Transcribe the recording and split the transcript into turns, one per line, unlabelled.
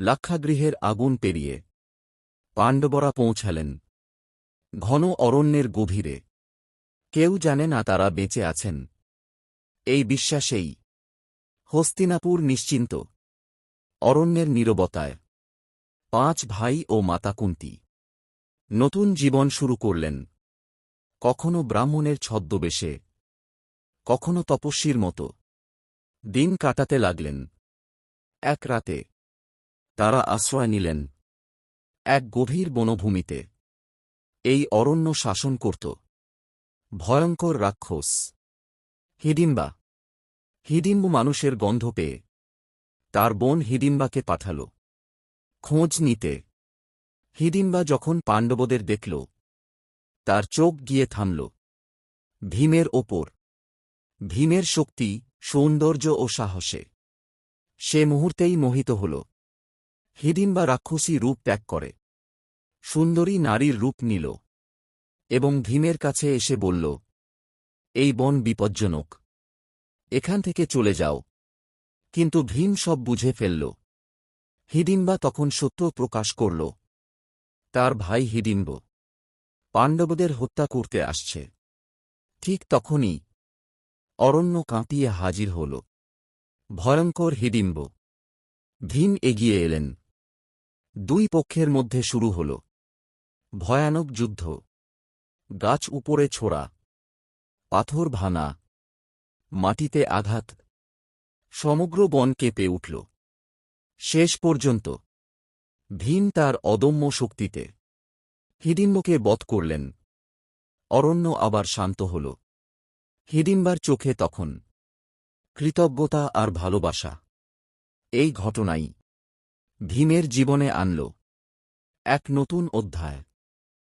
লাক্ষাগৃহের আগুন পেরিয়ে পাণ্ডবরা পৌঁছালেন। ঘন অরণ্যের গভীরে। কেউ জানে না তারা বেঁচে আছেন। এই বিশ্বাসেই হস্তিনাপুর নিশ্চিন্ত। অরণ্যের নীরবতায়। পাঁচ ভাই ও মাতা কুন্তি। নতুন জীবন শুরু করলেন। কখনো ব্রাহ্মণের ছদ্মবেশে। কখনো তপস্বীর মতো। দিন কাটাতে লাগলেন। এক রাতে তারা আশ্রয় নিলেন। এক গভীর বনভূমিতে। এই অরণ্য শাসন করত। ভয়ঙ্কর রাক্ষস। হিডিম্বা। হিডিম্বু মানুষের গন্ধ পেয়ে। তার বোন হিডিম্বাকে পাঠাল। খোঁজ নিতে। হিডিম্বা যখন পাণ্ডবদের দেখল, তার চোখ গিয়ে থামল। ভীমের ওপর। ভীমের শক্তি, সৌন্দর্য ও সাহসে। সে মুহূর্তেই মোহিত হল। হিডিম্বা রাক্ষসী রূপ ত্যাগ করে। সুন্দরী নারীর রূপ নিল এবং ভীমের কাছে এসে বলল, এই বন বিপজ্জনক। এখান থেকে চলে যাও। কিন্তু ভীম সব বুঝে ফেলল। হিডিম্বা তখন সত্য প্রকাশ করল, তার ভাই হিডিম্ব পাণ্ডবদের হত্যা করতে আসছে। ঠিক তখনই অরণ্য কাঁপিয়ে হাজির হল। ভয়ঙ্কর হিডিম্ব ভীম এগিয়ে এলেন। দুই পক্ষের মধ্যে শুরু হল। ভয়ানক যুদ্ধ। গাছ উপরে ছোড়া। পাথর ভানা মাটিতে আঘাত। সমগ্র বন কেঁপে উঠল। শেষ পর্যন্ত। ভীম তার অদম্য শক্তিতে। হিডিম্বকে বধ করলেন। অরণ্য আবার শান্ত হল। হিডিম্বার চোখে তখন কৃতজ্ঞতা আর ভালোবাসা। এই ঘটনাই ভীমের জীবনে আনল। এক নতুন অধ্যায়।